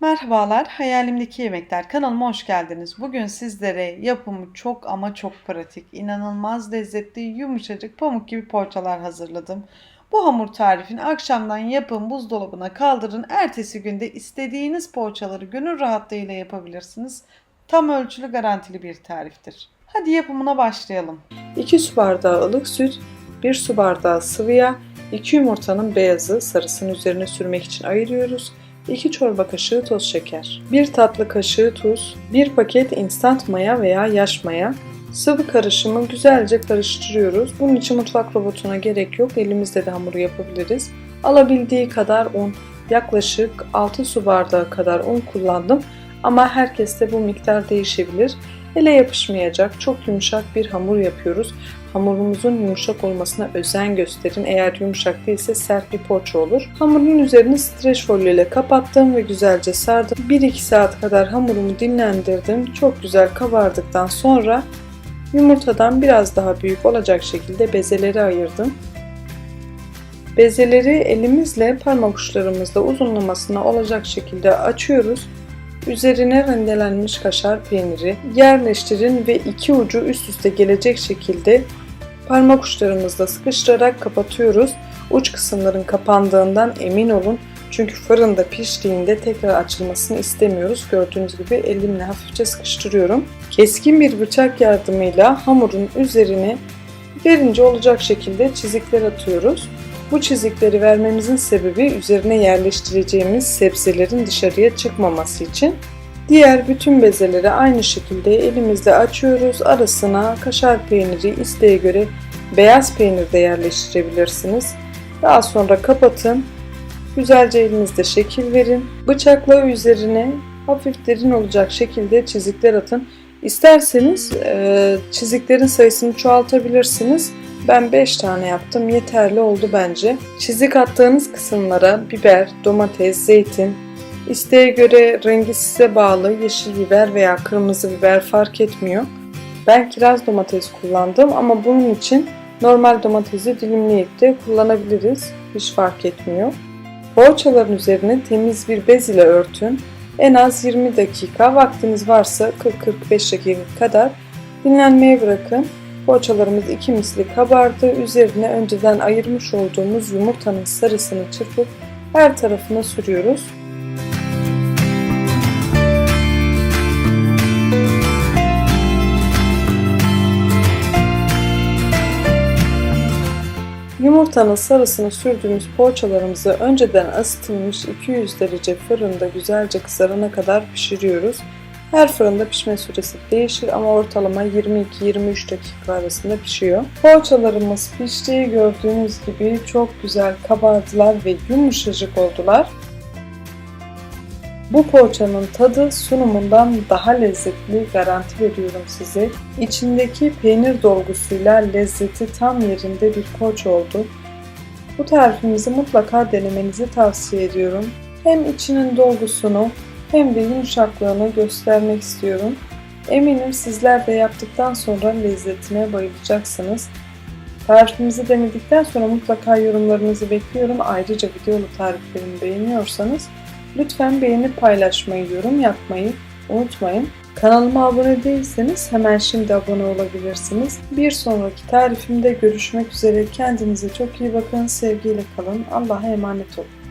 Merhabalar, Hayalimdeki Yemekler kanalıma hoş geldiniz. Bugün sizlere yapımı çok ama çok pratik, inanılmaz lezzetli, yumuşacık, pamuk gibi poğaçalar hazırladım. Bu hamur tarifini akşamdan yapın, buzdolabına kaldırın. Ertesi günde istediğiniz poğaçaları gönül rahatlığıyla yapabilirsiniz. Tam ölçülü garantili bir tariftir. Hadi yapımına başlayalım. 2 su bardağı ılık süt, 1 su bardağı sıvı yağ, 2 yumurtanın beyazı sarısının üzerine sürmek için ayırıyoruz. 2 çorba kaşığı toz şeker, 1 tatlı kaşığı tuz, 1 paket instant maya veya yaş maya, sıvı karışımı güzelce karıştırıyoruz. Bunun için mutfak robotuna gerek yok. Elimizde de hamuru yapabiliriz. Alabildiği kadar un, yaklaşık 6 su bardağı kadar un kullandım. Ama herkeste bu miktar değişebilir. Ele yapışmayacak, çok yumuşak bir hamur yapıyoruz. Hamurumuzun yumuşak olmasına özen gösterin. Eğer yumuşak değilse sert bir poğaça olur. Hamurun üzerini streç folyo ile kapattım ve güzelce sardım. 1-2 saat kadar hamurumu dinlendirdim. Çok güzel kabardıktan sonra yumurtadan biraz daha büyük olacak şekilde bezeleri ayırdım. Bezeleri elimizle parmak uçlarımızla uzunlamasına olacak şekilde açıyoruz. Üzerine rendelenmiş kaşar peyniri yerleştirin ve iki ucu üst üste gelecek şekilde parmak uçlarımızla sıkıştırarak kapatıyoruz. Uç kısımların kapandığından emin olun. Çünkü fırında piştiğinde tekrar açılmasını istemiyoruz. Gördüğünüz gibi elimle hafifçe sıkıştırıyorum. Keskin bir bıçak yardımıyla hamurun üzerine derince olacak şekilde çizikler atıyoruz. Bu çizikleri vermemizin sebebi üzerine yerleştireceğimiz sebzelerin dışarıya çıkmaması için. Diğer bütün bezeleri aynı şekilde elimizle açıyoruz. Arasına kaşar peyniri isteğe göre beyaz peynir de yerleştirebilirsiniz. Daha sonra kapatın. Güzelce elinizde şekil verin. Bıçakla üzerine hafif derin olacak şekilde çizikler atın. İsterseniz çiziklerin sayısını çoğaltabilirsiniz. Ben 5 tane yaptım. Yeterli oldu bence. Çizik attığınız kısımlara biber, domates, zeytin, isteğe göre rengi size bağlı yeşil biber veya kırmızı biber fark etmiyor. Ben kiraz domates kullandım ama bunun için normal domatesi dilimleyip de kullanabiliriz. Hiç fark etmiyor. Poğaçaların üzerine temiz bir bez ile örtün. En az 20 dakika vaktiniz varsa 40-45 dakika kadar dinlenmeye bırakın. Poğaçalarımız iki misli kabardı. Üzerine önceden ayırmış olduğumuz yumurtanın sarısını çırpıp her tarafına sürüyoruz. Yumurtanın sarısını sürdüğümüz poğaçalarımızı önceden ısıtılmış 200 derece fırında güzelce kızarana kadar pişiriyoruz. Her fırında pişme süresi değişir ama ortalama 22-23 dakika arasında pişiyor. Poğaçalarımız piştiği gördüğünüz gibi çok güzel kabardılar ve yumuşacık oldular. Bu poğaçanın tadı sunumundan daha lezzetli garanti veriyorum size. İçindeki peynir dolgusuyla lezzeti tam yerinde bir poğaça oldu. Bu tarifimizi mutlaka denemenizi tavsiye ediyorum. Hem içinin dolgusunu hem de yumuşaklığını göstermek istiyorum. Eminim sizler de yaptıktan sonra lezzetine bayılacaksınız. Tarifimizi denedikten sonra mutlaka yorumlarınızı bekliyorum. Ayrıca videolu tariflerimi beğeniyorsanız lütfen beğenip paylaşmayı, yorum yapmayı unutmayın. Kanalıma abone değilseniz hemen şimdi abone olabilirsiniz. Bir sonraki tarifimde görüşmek üzere. Kendinize çok iyi bakın. Sevgiyle kalın. Allah'a emanet olun.